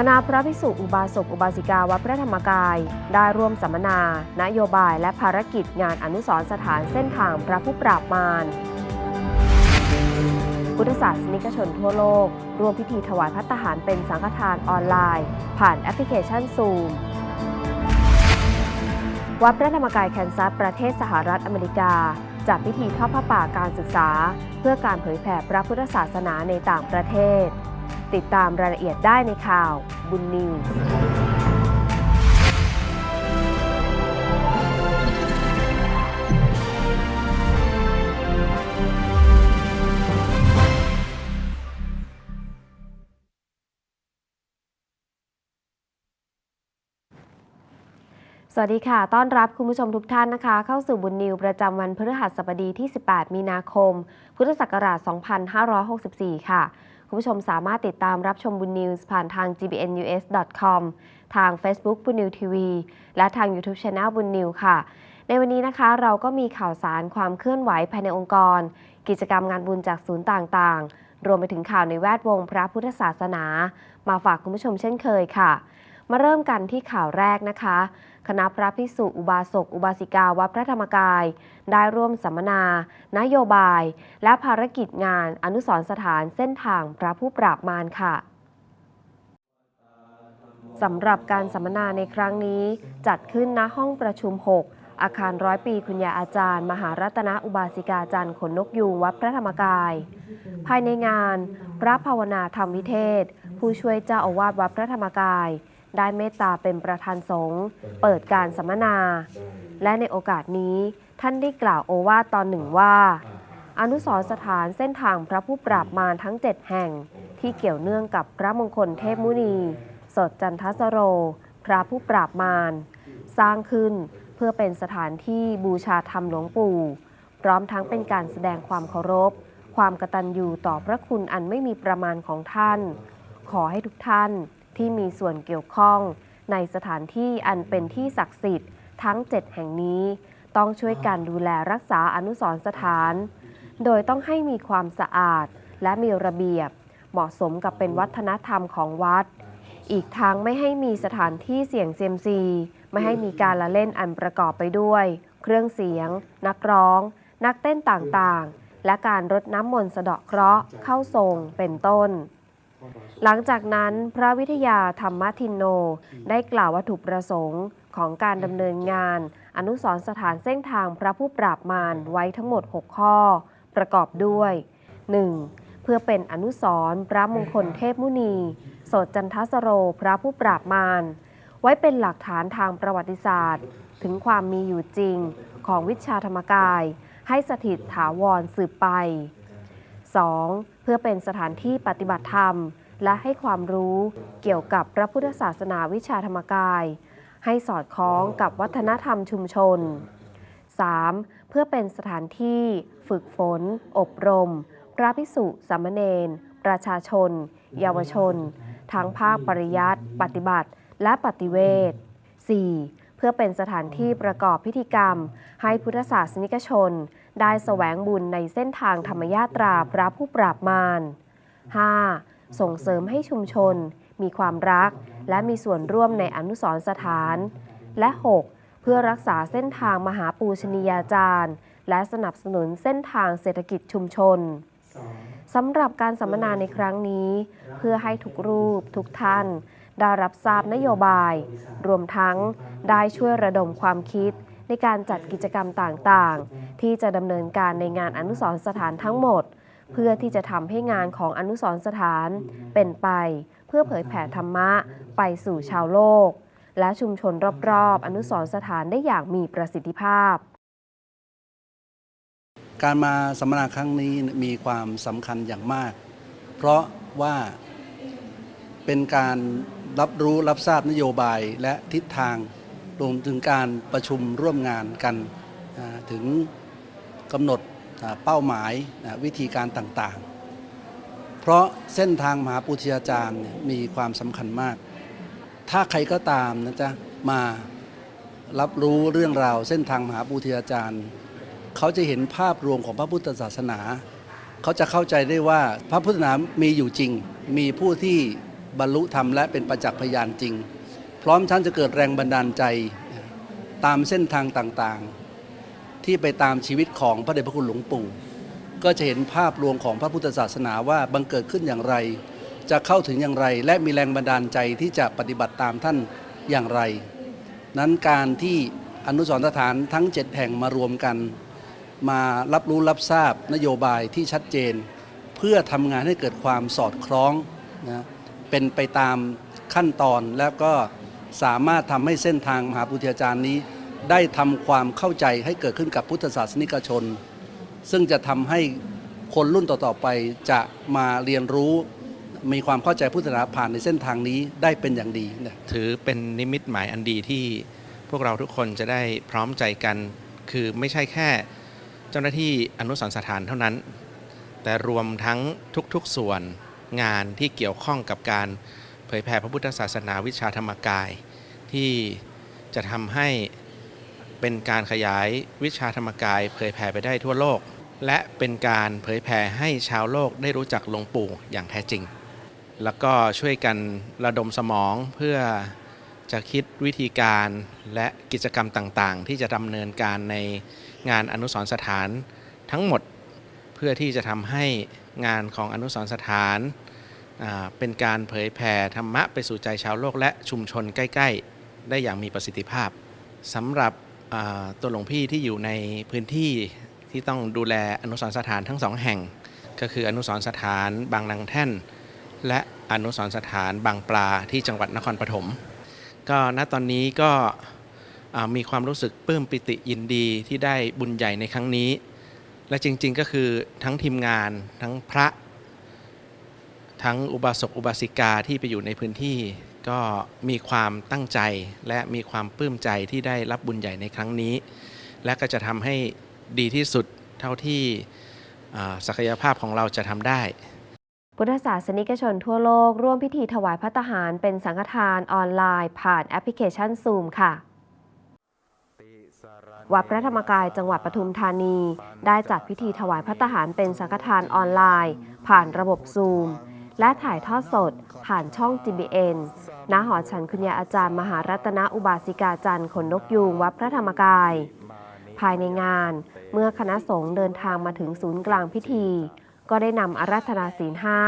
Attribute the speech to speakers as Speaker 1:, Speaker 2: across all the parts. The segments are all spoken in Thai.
Speaker 1: คณะพระภิกษุอุบาสกอุบาสิกาวัดพระธรรมกาย ได้ร่วมสัมมนา นโยบายและภารกิจงานอนุสรสถานเส้นทางพระผู้ปราบมารพุทธศาสนิกชนทั่วโลก ร่วมพิธีถวายพัตตาหารเป็นสังฆทานออนไลน์ ผ่านแอปพลิเคชันซูมวัดพระธรรมกายแคนซัสประเทศสหรัฐอเมริกาจัดพิธีทอดผ้าป่าการศึกษา เพื่อการเผยแผ่พระพุทธศาสนาในต่างประเทศ ติดตามรายละเอียดได้ในข่าวบุญนิวสวัสดีค่ะ ต้อนรับคุณผู้ชมทุกท่านนะคะ เข้าสู่บุญนิวประจำวันพฤหัสบดีที่ 18 มีนาคม พุทธศักราช 2564 ค่ะ คุณผู้ชมสามารถติดตามรับชมบุญนิวส์ผ่านทาง gbnus.com ทาง Facebook บุญนิวทีวีและทาง YouTube Channel บุญนิวค่ะ ในวันนี้นะคะเราก็มีข่าวสารความเคลื่อนไหวภายในองค์กร กิจกรรมงานบุญจากศูนย์ต่างๆ รวมไปถึงข่าวในแวดวงพระพุทธศาสนา มาฝากคุณผู้ชมเช่นเคยค่ะ มาเริ่มกันที่ข่าวแรกนะคะ คณะพระภิกษุอุบาสกอุบาสิกาวัดพระธรรมกาย ได้ร่วมสัมมนา นโยบาย และภารกิจงานอนุสรสถานเส้นทางพระผู้ปราบมารค่ะสำหรับการสัมมนาในครั้งนี้ จัดขึ้นณห้องประชุม 6 อาคารร้อยปีคุณยาอาจารย์ มหารัตนอุบาสิกาจันทร์ขนนกยูงวัดพระธรรมกาย ภายในงาน พระภาวนาธรรมวิเทศ ผู้ช่วยเจ้าอาวาสวัดพระธรรมกาย ได้เมตตาเป็นประธานสงฆ์เปิดการสัมมนา และในโอกาสนี้ท่านได้กล่าวโอวาทตอนหนึ่งว่า อนุสรสถานเส้นทางพระผู้ปราบมารทั้ง 7 แห่ง ที่เกี่ยวเนื่องกับพระมงคลเทพมุนี สดจันทสโร พระผู้ปราบมาร สร้างขึ้นเพื่อเป็นสถานที่บูชาธรรมหลวงปู่ พร้อมทั้งเป็นการแสดงความเคารพ ความกตัญญูต่อพระคุณอันไม่มีประมาณของท่าน ขอให้ทุกท่าน ที่มีส่วนเกี่ยวข้อง ในสถานที่อันเป็นที่ศักดิ์สิทธิ์ทั้ง 7 แห่งนี้ ต้องช่วยกันดูแลรักษาอนุสรสถาน โดยต้องให้มีความสะอาดและมีระเบียบ เหมาะสมกับเป็นวัฒนธรรมของวัด อีกทั้งไม่ให้มีสถานที่เสี่ยงเซียมซี ไม่ให้มีการละเล่นอันประกอบไปด้วย เครื่องเสียง นักร้อง นักเต้นต่างๆ และการรดน้ำมนต์สะเดาะเคราะห์เข้าทรงเป็นต้น หลังจากนั้นพระวิทยาธรรมทินโนได้กล่าววัตถุประสงค์ของการดำเนินงาน อนุสรณ์สถานเส้นทางพระผู้ปราบมารไว้ทั้งหมด 6 ข้อ ประกอบด้วย 1. เพื่อเป็นอนุสรณ์พระมงคลเทพมุนี โสดจันทสโรพระผู้ปราบมารไว้เป็นหลักฐานทางประวัติศาสตร์ ถึงความมีอยู่จริงของวิชาธรรมกาย ให้สถิตถาวรสืบไป 2. เพื่อเป็นสถานที่ปฏิบัติธรรม และให้ความรู้เกี่ยวกับพระพุทธศาสนาวิชาธรรมกาย ให้สอดคล้องกับวัฒนธรรมชุมชน 3. เพื่อเป็นสถานที่ฝึกฝน อบรม พระภิกษุสามเณร ประชาชน เยาวชน ทั้งภาคปริยัติ ปฏิบัติ และปฏิเวท 4. เพื่อเป็นสถานที่ประกอบพิธีกรรม ให้พุทธศาสนิกชน ได้แสวงบุญในเส้นทางธรรมยาตราพระผู้ปราบมาร 5. ส่งเสริมให้ชุมชน มีความรัก และมีส่วนร่วมในอนุสรณ์สถาน และ 6. เพื่อรักษาเส้นทางมหาปูชนียาจารย์ และสนับสนุนเส้นทางเศรษฐกิจชุมชนสำหรับการสัมมนาในครั้งนี้ เพื่อให้ทุกรูปทุกท่าน ได้รับทราบนโยบาย รวมทั้งได้ช่วยระดมความคิด ในการจัดกิจกรรมต่างๆ ที่จะดำเนินการในงานอนุสรสถานทั้งหมด เพื่อที่จะทำให้งานของอนุสรสถานเป็นไป เพื่อเผยแผ่ธรรมะไปสู่ชาวโลก และชุมชนรอบๆ อนุสรสถานได้อย่างมีประสิทธิภาพ
Speaker 2: การมาสัมมนาครั้งนี้มีความสำคัญอย่างมาก เพราะว่าเป็นการรับรู้รับทราบนโยบายและทิศทาง รวมถึงการประชุมร่วมงานกันถึงกำหนดเป้าหมายวิธีการต่างๆ เพราะเส้นทางมหาปุถุอาจารย์มีความสำคัญมาก ถ้าใครก็ตามนะจ๊ะมารับรู้เรื่องราวเส้นทางมหาปุถุอาจารย์ เขาจะเห็นภาพรวมของพระพุทธศาสนา เขาจะเข้าใจได้ว่าพระพุทธศาสนามีอยู่จริง มีผู้ที่บรรลุธรรมและเป็นประจักษ์พยานจริง ร้อมทั้งจะเกิดแรงบันดาลใจตามเส้นทางต่างๆ ที่ไปตามชีวิตของพระเดชพระคุณหลวงปู่ ก็จะเห็นภาพรวมของพระพุทธศาสนาว่าบังเกิดขึ้นอย่างไร จะเข้าถึงอย่างไร และมีแรงบันดาลใจที่จะปฏิบัติตามท่านอย่างไร นั้นการที่อนุสรณ์สถานทั้ง 7 แห่งมารวมกัน มารับรู้รับทราบนโยบายที่ชัดเจน เพื่อทำงานให้เกิดความสอดคล้องนะเป็นไปตามขั้นตอนแล้วก็ สามารถทำให้เส้นทางมหาปุถอาจารย์นี้ ได้ทำความเข้าใจให้เกิดขึ้นกับพุทธศาสนิกชน ซึ่งจะทำให้คนรุ่นต่อๆไปจะมาเรียนรู้มีความเข้าใจพุทธศาสนาผ่านในเส้นทางนี้ได้เป็นอย่างดีนะ
Speaker 3: ถือเป็นนิมิตหมายอันดีที่พวกเราทุกคนจะได้พร้อมใจกัน คือไม่ใช่แค่เจ้าหน้าที่อนุสรณ์สถานเท่านั้น แต่รวมทั้งทุกๆส่วนงานที่เกี่ยวข้องกับการเผยแผ่พระพุทธศาสนาวิชาธรรมกาย ที่จะทำให้เป็นการขยายวิชาธรรมกายเผยแผ่ไปได้ทั่วโลก และเป็นการเผยแผ่ให้ชาวโลกได้รู้จักหลวงปู่อย่างแท้จริง แล้วก็ช่วยกันระดมสมองเพื่อจะคิดวิธีการและกิจกรรมต่างๆ ที่จะดำเนินการในงานอนุสรณ์สถานทั้งหมดเพื่อที่จะทำให้งานของอนุสรณ์สถานเป็นการเผยแผ่ธรรมะไปสู่ใจชาวโลกและชุมชนใกล้ ๆ ได้อย่างมีประสิทธิภาพสำหรับตัวหลวงพี่ที่อยู่ในพื้นที่ที่ต้องดูแลอนุสรณ์สถานทั้งสองแห่ง ก็คืออนุสรณ์สถานบางนางแท่น และอนุสรณ์สถานบางปลาที่จังหวัดนครปฐมก็ณตอนนี้ก็มีความรู้สึกปลื้มปิติยินดีที่ได้บุญใหญ่ในครั้งนี้ และจริงๆก็คือทั้งทีมงานทั้งพระ ทั้งอุบาสกอุบาสิกาที่ไปอยู่ในพื้นที่ ก็มีความตั้งใจและมีความปลื้มใจที่ได้รับบุญใหญ่ในครั้งนี้ และก็จะทำให้ดีที่สุดเท่าที่ศักยภาพของเราจะทำได้
Speaker 1: พุทธศาสนิกชนทั่วโลก ร่วมพิธีถวายพระทหารเป็นสังฆทานออนไลน์ ผ่านแอปพลิเคชันซูมค่ะ วัดพระธรรมกายจังหวัดปทุมธานี ได้จัดพิธีถวายพระทหารเป็นสังฆทานออนไลน์ ผ่านระบบซูม และถ่ายทอดสด ผ่านช่อง GBN ณหอฉันคุณยาอาจารย์มหารัตนอุบาสิกาจันทร์ขนนกยูงวัดพระธรรมกาย ภายในงาน เมื่อคณะสงฆ์เดินทางมาถึงศูนย์กลางพิธี ก็ได้นำอารัธนาศีลห้า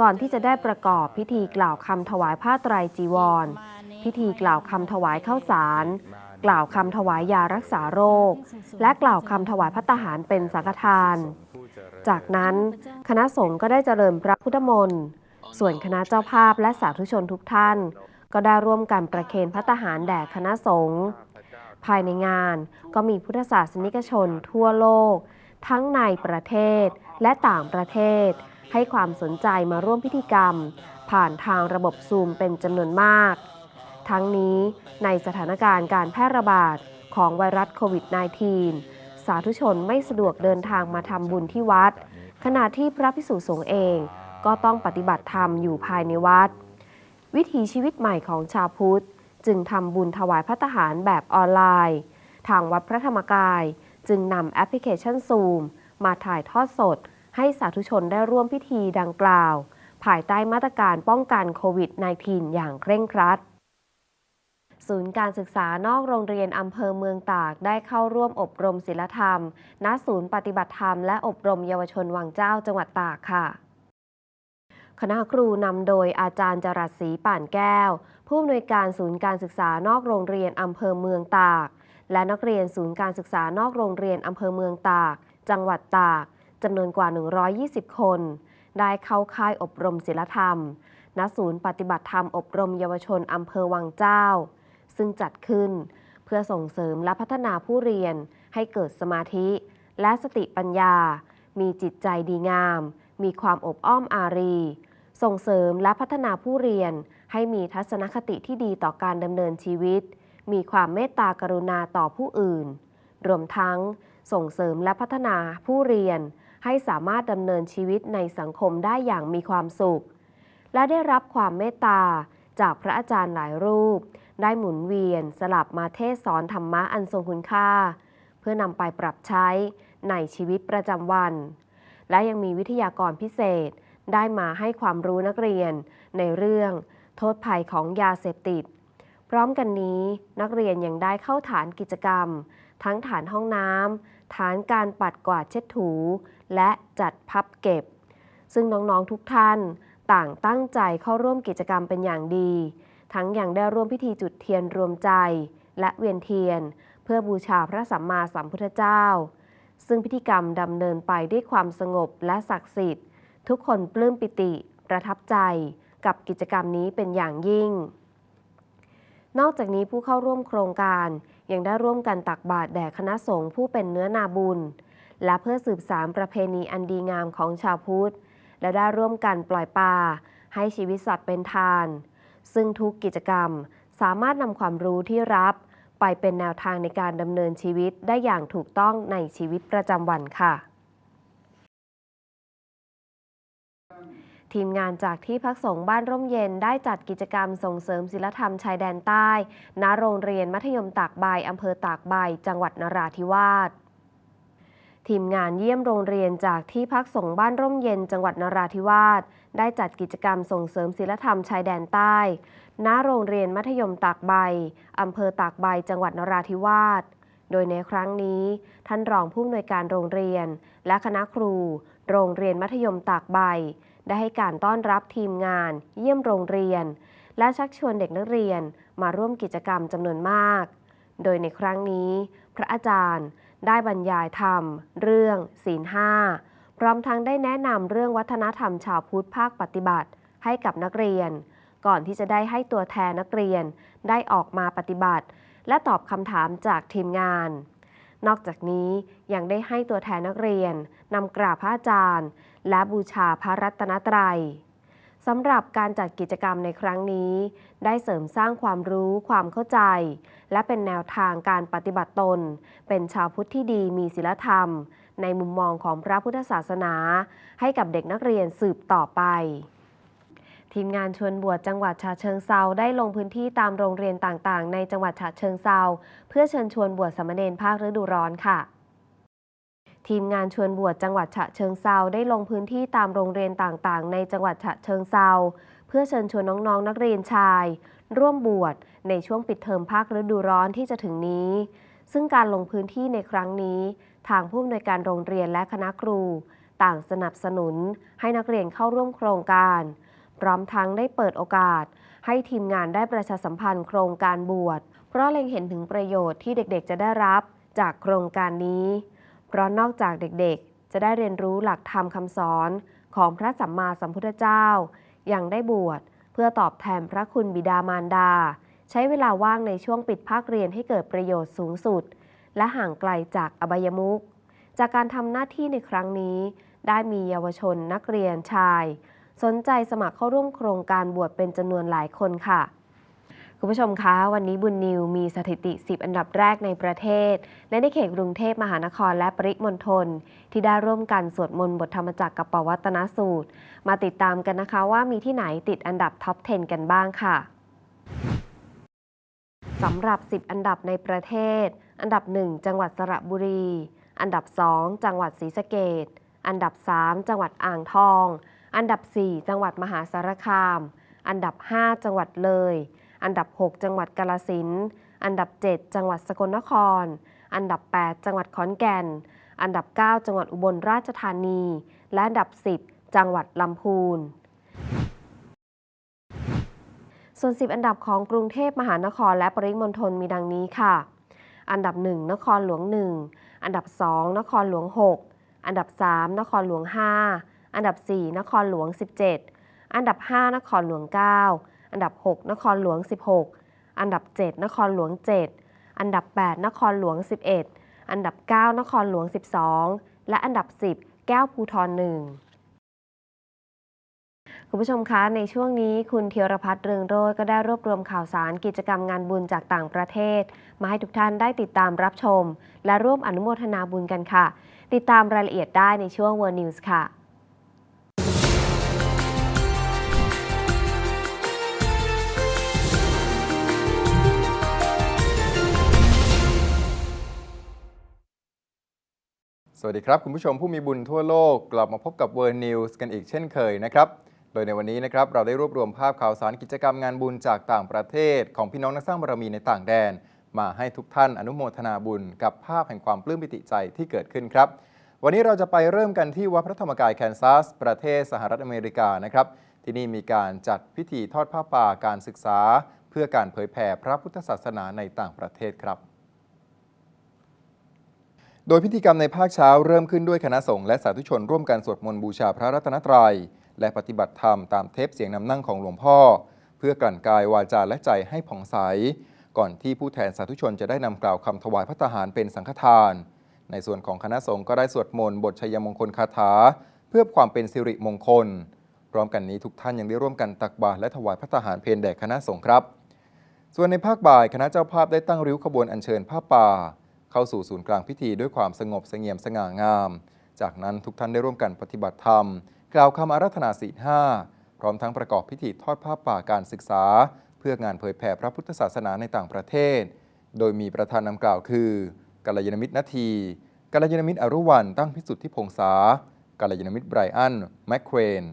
Speaker 1: ก่อนที่จะได้ประกอบพิธีกล่าวคำถวายผ้าไตรจีวร พิธีกล่าวคำถวายข้าวสาร กล่าวคำถวายยารักษาโรค และกล่าวคำถวายพระตาหารเป็นสังฆทาน จากนั้นคณะสงฆ์ก็ได้เจริญพระพุทธมนต์ ส่วนคณะเจ้าภาพและสาธุชนทุกท่าน ก็ได้ร่วมกันประเคนพระตาหารแด่คณะสงฆ์ภายในงานก็มีพุทธศาสนิกชนทั่วโลก ทั้งในประเทศและต่างประเทศ ให้ความสนใจมาร่วมพิธีกรรม ผ่านทางระบบซูมเป็นจำนวนมาก ทั้งนี้ในสถานการณ์การแพร่ระบาดของไวรัสโควิด -19 สาธุชนไม่สะดวกเดินทางมาทำบุญที่วัด ขณะที่พระพิสุสงฆ์เอง ก็ต้องปฏิบัติธรรมอยู่ภายในวัด วิถีชีวิตใหม่ของชาวพุทธ จึงทำบุญถวายพระทหารแบบออนไลน์ ทางวัดพระธรรมกาย จึงนำแอปพลิเคชันซูมมาถ่ายทอดสด ให้สาธุชนได้ร่วมพิธีดังกล่าว ภายใต้มาตรการป้องกันโควิด -19 อย่างเคร่งครัดศูนย์การศึกษานอกโรงเรียนอำเภอเมืองตากได้เข้าร่วมอบรมศิลธรรม ณ ศูนย์ปฏิบัติธรรมและอบรมเยาวชนวังเจ้าจังหวัดตากค่ะ คณะครูนำโดยอาจารย์จรัสศรีป่านแก้ว ผู้อำนวยการศูนย์การศึกษานอกโรงเรียนอำเภอเมืองตาก และนักเรียนศูนย์การศึกษานอกโรงเรียนอำเภอเมืองตาก จังหวัดตากจำนวนกว่า 120 คน ได้เข้าค่ายอบรมศิลธรรม ณ ศูนย์ปฏิบัติธรรมอบรมเยาวชนอำเภอวังเจ้า ซึ่งจัดขึ้น เพื่อส่งเสริมและพัฒนาผู้เรียนให้เกิดสมาธิ และสติปัญญา มีจิตใจดีงาม มีความอบอ้อมอารี ส่งเสริมและพัฒนาผู้เรียน ให้มีทัศนคติที่ดีต่อการดำเนินชีวิต มีความเมตตากรุณาต่อผู้อื่น รวมทั้ง ส่งเสริมและพัฒนาผู้เรียน ให้สามารถดำเนินชีวิตในสังคมได้อย่างมีความสุข และได้รับความเมตตาจากพระอาจารย์หลายรูป ได้หมุนเวียนสลับมาเทศสอนธรรมะอันทรงคุณค่า เพื่อนำไปปรับใช้ในชีวิตประจำวัน และยังมีวิทยากรพิเศษ ได้มาให้ความรู้นักเรียน ในเรื่องโทษภัยของยาเสพติด พร้อมกันนี้นักเรียนยังได้เข้าฐานกิจกรรม ทั้งฐานห้องน้ำฐานการปัดกวาดเช็ดถู และจัดพับเก็บ ซึ่งน้องๆทุกท่านต่างตั้งใจเข้าร่วมกิจกรรมเป็นอย่างดี ทั้งยังได้ร่วมพิธีจุดเทียนรวมใจ และเวียนเทียน เพื่อบูชาพระสัมมาสัมพุทธเจ้า ซึ่งพิธีกรรมดำเนินไปด้วยความสงบและศักดิ์สิทธิ์ ทุกคนปลื้มปิติ ประทับใจ กับกิจกรรมนี้เป็นอย่างยิ่ง นอกจากนี้ผู้เข้าร่วมโครงการ ยังได้ร่วมกันตักบาตรแด่คณะสงฆ์ผู้เป็นเนื้อนาบุญ และเพื่อสืบสารประเพณีอันดีงามของชาวพุทธ และได้ร่วมกันปล่อยปลาให้ชีวิตสัตว์เป็นทาน ซึ่งทุกกิจกรรมสามารถนำความรู้ที่รับไปเป็นแนวทางในการดำเนินชีวิตได้อย่างถูกต้องในชีวิตประจำวันค่ะ ทีมงานจากที่พักสงฆ์บ้านร่มเย็นได้จัดกิจกรรมส่งเสริมศิลธรรมชายแดนใต้ ณ โรงเรียนมัธยมตากใบอำเภอตากใบ จังหวัดนราธิวาสทีมงานเยี่ยมโรงเรียนจากที่พักสงฆ์บ้านร่มเย็นจังหวัดนราธิวาสได้จัดกิจกรรมส่งเสริมศิลธรรมชายแดนใต้ ณ โรงเรียนมัธยมตากใบอำเภอตากใบ จังหวัดนราธิวาส โดยในครั้งนี้ ท่านรองผู้อำนวยการโรงเรียน และคณะครู โรงเรียนมัธยมตากใบ ได้ให้การต้อนรับทีมงาน เยี่ยมโรงเรียน และชักชวนเด็กนักเรียนมาร่วมกิจกรรมจำนวนมาก โดยในครั้งนี้ พระอาจารย์ได้บรรยายธรรม เรื่อง ศีลห้าพร้อมทั้งได้แนะนำเรื่องวัฒนธรรมชาวพุทธภาคปฏิบัติ ให้กับนักเรียน ก่อนที่จะได้ให้ตัวแทนนักเรียนได้ออกมาปฏิบัติ และตอบคำถามจากทีมงาน นอกจากนี้ยังได้ให้ตัวแทนนักเรียนนำกราบพระอาจารย์ และบูชาพระรัตนตรัยสำหรับการจัดกิจกรรมในครั้งนี้ ได้เสริมสร้างความรู้ความเข้าใจ และเป็นแนวทางการปฏิบัติตน เป็นชาวพุทธที่ดีมีศีลธรรม ในมุมมองของพระพุทธศาสนา ให้กับเด็กนักเรียนสืบต่อไป ทีมงานชวนบวชจังหวัดฉะเชิงเซาได้ลงพื้นที่ตามโรงเรียนต่างๆ ในจังหวัดฉะเชิงเซาเพื่อเชิญชวนบวชสามเณรภาคฤดูร้อนค่ะทีมงานชวนบวชจังหวัดฉะเชิงเซาได้ลงพื้นที่ตามโรงเรียนต่างๆ ในจังหวัดฉะเชิงเซาเพื่อเชิญชวนน้องๆ นักเรียนชาย ร่วมบวชในช่วงปิดเทอมภาคฤดูร้อนที่จะถึงนี้ ซึ่งการลงพื้นที่ในครั้งนี้ ทางผู้อำนวยการโรงเรียนและคณะครู ต่างสนับสนุนให้นักเรียนเข้าร่วมโครงการ พร้อมทั้งได้เปิดโอกาส ให้ทีมงานได้ประชาสัมพันธ์โครงการบวช เพราะเล็งเห็นถึงประโยชน์ที่เด็กๆ จะได้รับจากโครงการนี้ เพราะนอกจากเด็กๆ จะได้เรียนรู้หลักธรรมคำสอนของพระสัมมาสัมพุทธเจ้า ยังได้บวชเพื่อตอบแทนพระคุณบิดามารดา ใช้เวลาว่างในช่วงปิดภาคเรียนให้เกิดประโยชน์สูงสุด และห่างไกลจากอบายมุขจากการทำหน้าที่ในครั้งนี้ ได้มีเยาวชนนักเรียนชาย สนใจสมัครเข้าร่วมโครงการบวชเป็นจำนวนหลายคนค่ะคุณผู้ชมคะ วันนี้บุญนิวมีสถิติ 10 อันดับแรกในประเทศ และในเขตกรุงเทพมหานครและปริมณฑลที่ได้ร่วมกันสวดมนต์บทธรรมจักรกับปวัตนสูตร มาติดตามกันนะคะว่ามีที่ไหนติดอันดับท็อป 10 กันบ้างค่ะสำหรับ 10 อันดับในประเทศ อันดับ 1 จังหวัดสระบุรี อันดับ 2 จังหวัดศรีสะเกดอันดับ 3 จังหวัดอ่างทอง อันดับ 4 จังหวัดมหาสารคาม อันดับ 5 จังหวัดเลย อันดับ 6 จังหวัดกาลสินอันดับ 7 จังหวัดสกลนคร อันดับ 8 จังหวัดขอนแก่น อันดับ 9 จังหวัดอุบลราชธานี และอันดับ 10 จังหวัดลำพูน ส่วน 10 อันดับของกรุงเทพมหานครและปริมณฑลมีดังนี้ค่ะ อันดับ 1 นครหลวง 1 อันดับ 2 นครหลวง 6 อันดับ 3 นครหลวง 5 อันดับ 4 นครหลวง 17 อันดับ 5 นครหลวง 9 อันดับ 6 นครหลวง 16 อันดับ 7 นครหลวง 7 อันดับ 8 นครหลวง 11 อันดับ 9 นครหลวง 12 และอันดับ 10 แก้วภูทรหนึ่งคุณผู้ชมคะ ในช่วงนี้คุณเทียรพัฒน์เรืองโรจน์ก็ได้รวบรวมข่าวสารกิจกรรมงานบุญจากต่างประเทศ มาให้ทุกท่านได้ติดตามรับชม และร่วมอนุโมทนาบุญกันค่ะ ติดตามรายละเอียดได้ในช่วง World News ค่ะ
Speaker 4: สวัสดีครับ คุณผู้ชมผู้มีบุญทั่วโลก กลับมาพบกับ World News กันอีกเช่นเคยนะครับ โดยในวันนี้นะครับเราได้รวบรวมภาพข่าวสารกิจกรรมงานบุญจากต่างประเทศ ของพี่น้องนักสร้างบารมีในต่างแดน มาให้ทุกท่านอนุโมทนาบุญ กับภาพแห่งความปลื้มปิติใจที่เกิดขึ้นครับ วันนี้เราจะไปเริ่มกันที่วัดพระธรรมกายแคนซัส ประเทศสหรัฐอเมริกานะครับที่นี่มีการจัดพิธีทอดผ้าป่าการศึกษา เพื่อการเผยแผ่พระพุทธศาสนาในต่างประเทศครับ โดยพิธีกรรมในภาคเช้าเริ่มขึ้นด้วยคณะสงฆ์และสาธุชนร่วมกันสวดมนต์บูชาพระรัตนตรัย และปฏิบัติธรรมตามเทปเสียงนำนั่งของหลวงพ่อ เพื่อกลั่นกายวาจาและใจให้ผ่องใส ก่อนที่ผู้แทนสาธุชนจะได้นำกล่าวคำถวายพระทหารเป็นสังฆทาน ในส่วนของคณะสงฆ์ก็ได้สวดมนต์บทชัยมงคลคาถา เพื่อความเป็นสิริมงคล พร้อมกันนี้ทุกท่านยังได้ร่วมกันตักบาตรและถวายพระทหารเพลแด่คณะสงฆ์ครับ ส่วนในภาคบ่ายคณะเจ้าภาพได้ตั้งริ้วขบวนอัญเชิญผ้าป่า เข้าสู่ศูนย์กลางพิธีด้วยความสงบเสงี่ยมสง่างาม จากนั้นทุกท่านได้ร่วมกันปฏิบัติธรรม กล่าวคำอาราธนาศีลห้าพร้อมทั้งประกอบพิธีทอดผ้าป่าการศึกษา เพื่องานเผยแผ่พระพุทธศาสนาในต่างประเทศ โดยมีประธานนำกล่าวคือกัลยาณมิตรนาทีกัลยาณมิตรอรุวันตั้งพิสุทธิพงษากัลยาณมิตรไบรอันแมคเครน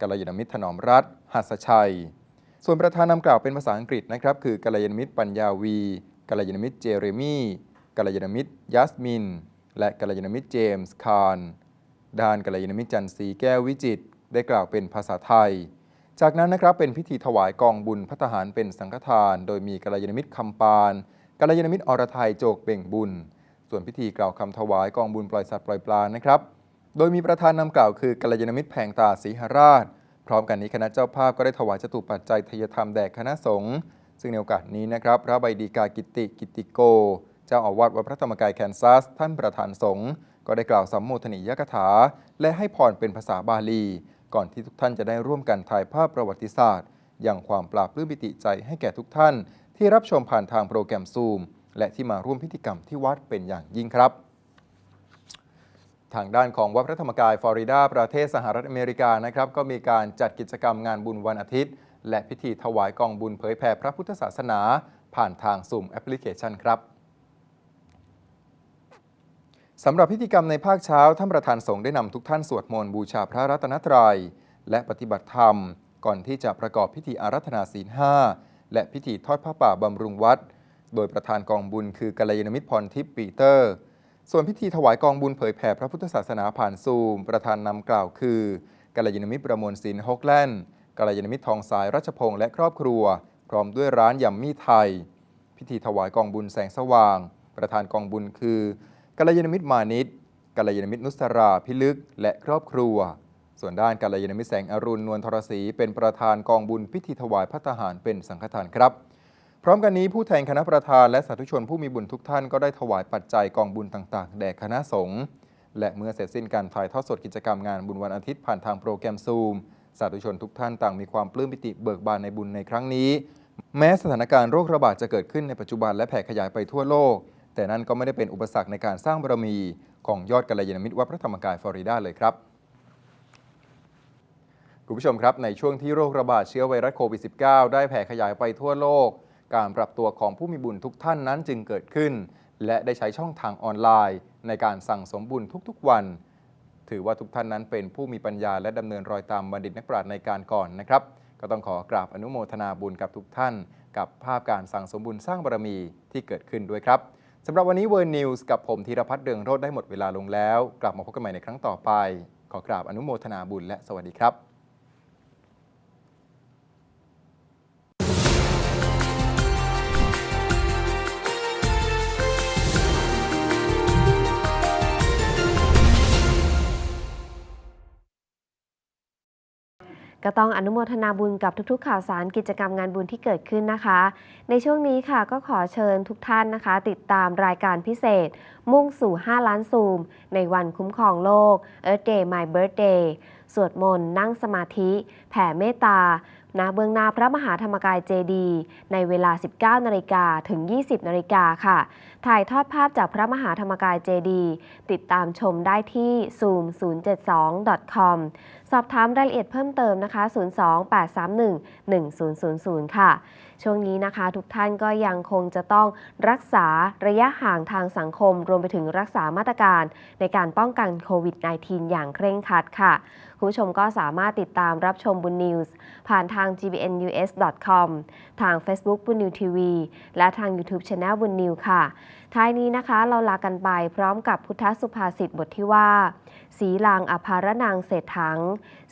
Speaker 4: กัลยาณมิตรถนอมรัฐหัสชัย ส่วนประธานนำกล่าวเป็นภาษาอังกฤษนะครับ คือกัลยาณมิตรปัญญาวีกัลยาณมิตรเจเรมี กัลยาณมิตรยัสมิน และกัลยาณมิตรเจมส์คาร์นด้านกัลยาณมิตรจันทร์ศรีแก้ววิจิตได้กล่าวเป็นภาษาไทย จากนั้นนะครับเป็นพิธีถวายกองบุญพัฒหารเป็นสังฆทาน โดยมีกัลยาณมิตรคำปานกัลยาณมิตรอรไทยโจกเบ่งบุญ ส่วนพิธีกล่าวคำถวายกองบุญปล่อยสัตว์ปล่อยปลานะครับ โดยมีประธานนำกล่าวคือกัลยาณมิตรแผงตาศรีหราช พร้อมกันนี้คณะเจ้าภาพก็ได้ถวายจตุปัจจัยทายธรรมแด่คณะสงฆ์ซึ่งในโอกาสนี้นะครับ พระใบดีกากิติกิติโก จ้าอาวาสวัดพระธรรมกายแคนซัส ท่านประธานสงฆ์ก็ได้กล่าวสัมโมทนียกถา และให้พรเป็นภาษาบาลี ก่อนที่ทุกท่านจะได้ร่วมกันถ่ายภาพประวัติศาสตร์ อย่างความปราบปลื้มปิติใจให้แก่ทุกท่าน ที่รับชมผ่านทางโปรแกรมซูม และที่มาร่วมพิธีกรรมที่วัดเป็นอย่างยิ่งครับ ทางด้านของวัดพระธรรมกายฟลอริดาประเทศสหรัฐอเมริกานะครับก็มีการจัดกิจกรรมงานบุญวันอาทิตย์ และพิธีถวายกองบุญเผยแผ่พระพุทธศาสนา ผ่านทางซูมแอปพลิเคชันครับ สำหรับพิธีกรรมในภาคเช้าท่านประธานสงฆ์ได้นำทุกท่านสวดมนต์บูชาพระรัตนตรัย และปฏิบัติธรรม ก่อนที่จะประกอบพิธีอารัธนาศีลห้าและพิธีทอดผ้าป่าบำรุงวัด โดยประธานกองบุญคือกัลยาณมิตรพรทิพย์ปีเตอร์ ส่วนพิธีถวายกองบุญเผยแผ่พระพุทธศาสนาผ่านซูม ประธานนำกล่าวคือกัลยาณมิตรประมวลศิลป์ฮกแลนด์กัลยาณมิตรทองสายรัชพงษ์และครอบครัว พร้อมด้วยร้านยำมี่ไทย พิธีถวายกองบุญแสงสว่าง ประธานกองบุญคือ กัลยาณมิตรมานิตกัลยาณมิตรนุสราพิลึก และครอบครัว ส่วนด้านกัลยาณมิตรแสงอรุณนวลทรศรีเป็นประธานกองบุญพิธีถวายพระทหารเป็นสังฆทานครับ พร้อมกันนี้ผู้แทนคณะประธานและสาธุชนผู้มีบุญทุกท่านก็ได้ถวายปัจจัยกองบุญต่างๆ แด่คณะสงฆ์และเมื่อเสร็จสิ้นการถ่ายทอดสดกิจกรรมงานบุญวันอาทิตย์ผ่านทางโปรแกรมซูมสาธุชนทุกท่านต่างมีความปลื้มปิติเบิกบานในบุญในครั้งนี้ แม้สถานการณ์โรคระบาดจะเกิดขึ้นในปัจจุบันและแผ่ขยายไปทั่วโลก แต่นั่นก็ไม่ได้เป็นอุปสรรคในการสร้างบารมีของยอดกัลยาณมิตรวัดพระธรรมกายฟลอริดาเลยครับคุณผู้ชมครับ ในช่วงที่โรคระบาดเชื้อไวรัสโควิด -19 ได้แผ่ขยายไปทั่วโลก การปรับตัวของผู้มีบุญทุกท่านนั้นจึงเกิดขึ้น และได้ใช้ช่องทางออนไลน์ ในการสั่งสมบุญทุกๆวัน ถือว่าทุกท่านนั้นเป็นผู้มีปัญญาและดำเนินรอยตามบัณฑิตนักปราชญ์ในการก่อนนะครับ ก็ต้องขอกราบอนุโมทนาบุญกับทุกท่าน กับภาพการสั่งสมบุญสร้างบารมีที่เกิดขึ้นด้วยครับ สำหรับวันนี้เวิร์นิวส์กับผมธีรพัฒน์เดืองโรดได้หมดเวลาลงแล้ว กลับมาพบกันใหม่ในครั้งต่อไป ขอกราบอนุโมทนาบุญและสวัสดีครับ
Speaker 1: ก็ต้องอนุโมทนาบุญกับทุกๆ ข่าวสารกิจกรรมงานบุญที่เกิดขึ้นนะคะ ในช่วงนี้ค่ะก็ขอเชิญทุกท่านนะคะ ติดตามรายการพิเศษ มุ่งสู่ 5 ล้านซูม ในวันคุ้มครองโลก Earth Day My Birthday สวดมนต์นั่งสมาธิ แผ่เมตตาณเบื้องหน้าพระมหาธรรมกายเจดี ในเวลา 19 นาฬิกาถึง 20 นาฬิกาค่ะ ถ่ายทอดภาพจากพระมหาธรรมกายเจดี ติดตามชมได้ที่ zoom072.com สอบถามรายละเอียดเพิ่มเติมนะคะ 028311000 ค่ะ ช่วงนี้นะคะ ทุกท่านก็ยังคงจะต้องรักษาระยะห่างทางสังคม รวมไปถึงรักษามาตรการ ในการป้องกันโควิด -19 อย่างเคร่งครัดค่ะ คุณผู้ชมก็สามารถติดตามรับชมบุญนิวส์ผ่านทาง gbnus.com ทาง Facebook บุญนิวทีวีและทาง YouTube Channel บุญนิวค่ะท้ายนี้นะคะเราลากันไปพร้อมกับพุทธสุภาษิตบทที่ว่า สีลางอภารนางเศรษฐัง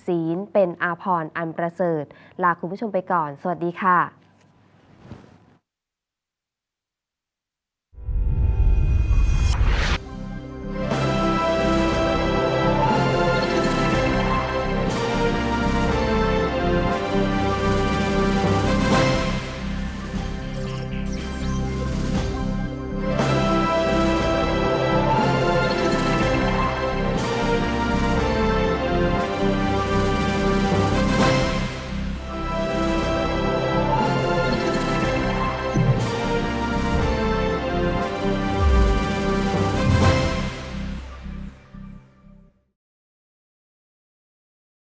Speaker 1: ศีลเป็นอาภรณ์อันประเสริฐ ลาคุณผู้ชมไปก่อน สวัสดีค่ะ